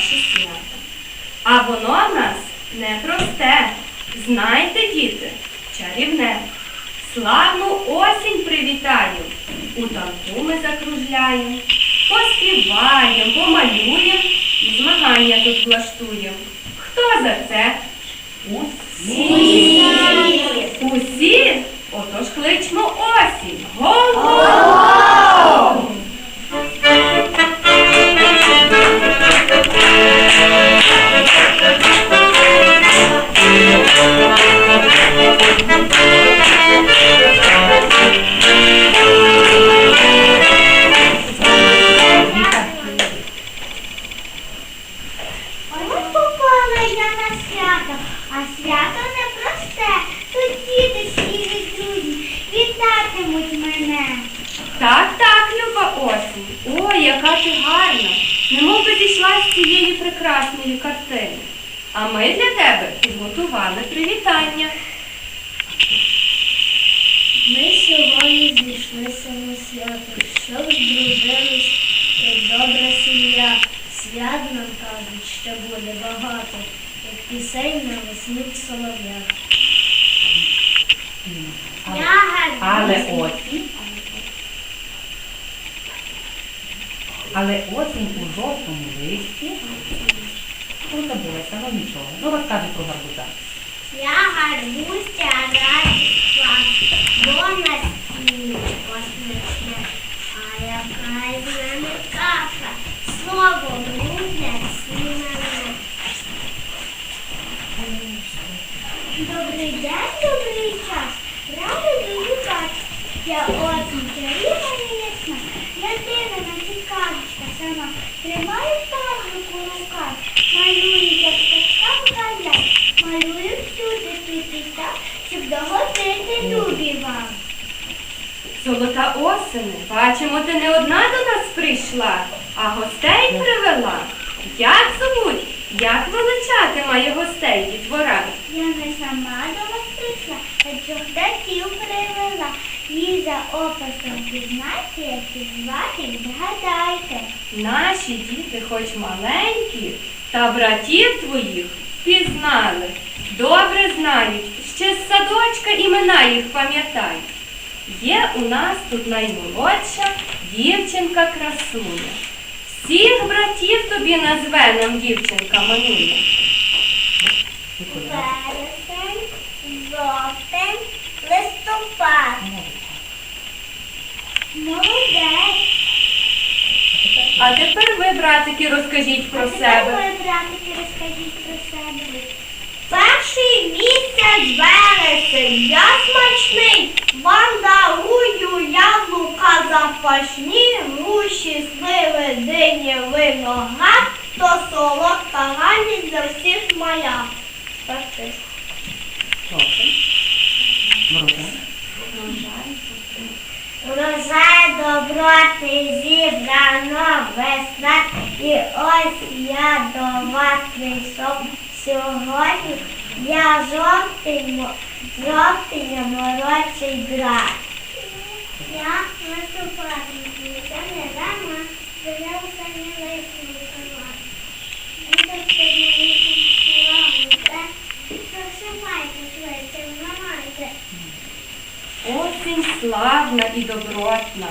наше свято. А воно в нас непросте. Знайте, діти, чарівне. Славну осінь привітаю. У танку ми закружляємо, поспіваємо, помалюємо змагання тут влаштуємо. Хто за це? Усі. Усі? Отож кличмо осінь. Го-го! Вітатимуть мене. Так, так, Люба осінь. Ой, яка ти гарна. Немов би зійшла з цієї прекрасної картини. А ми для тебе підготували привітання. Ми сьогодні зійшлися на свято, щоб здружились як добра сім'я. Свят нам кажуть, що буде багато, як пісень на весні солов'я. Але осінь. Але осінь у жовтому листі. Ну, забулася, ну нічого. Ну, розкажи про гарбуза. Я гарбуся радісла, бо на стіночко смачне, а яка із мене каша, слово люблять всі мене. Добрий день, добрий час, рада дуже бачити. Я осінь чарівна і ясна, Єдина на цікавочка сама, тримаю пазуху у руках, малюю, як пташка вгадя, малюю всюди піти так, щоб догодити любі вам. Золота осени, бачимо, ти не одна до нас прийшла, а гостей привела. Як звуть? Як величати має гостей дітвора? Я не сама до вас прийшла, а привела. Її за описом пізнайте, як звати, відгадайте. Наші діти, хоч маленькі, та братів твоїх впізнали. Добре знають, ще з садочка імена їх пам'ятають. Є у нас тут наймолодша дівчинка красуня. Всіх братів тобі назве нам дівчинка Манюня. Вересень, жовтень, листопад. Молодець. А тепер ви, братики, розкажіть про А тепер себе. ви, братики, розкажіть про себе. Перший місяць я смачний, вам дарую яблука запашні, груші, сливи, дині, виноград, то солодка радість для всіх моя. Морозень. Урожай доброти зібрано весна, і ось я до вас прийшов сьогодні. Я жовтий, жовтий молодший брат. Я наступаю, це не рано, з'явився не лисий карман. Вітер піднімається славу, Засипайте швидше, вмивайте. Осінь славна і добротна,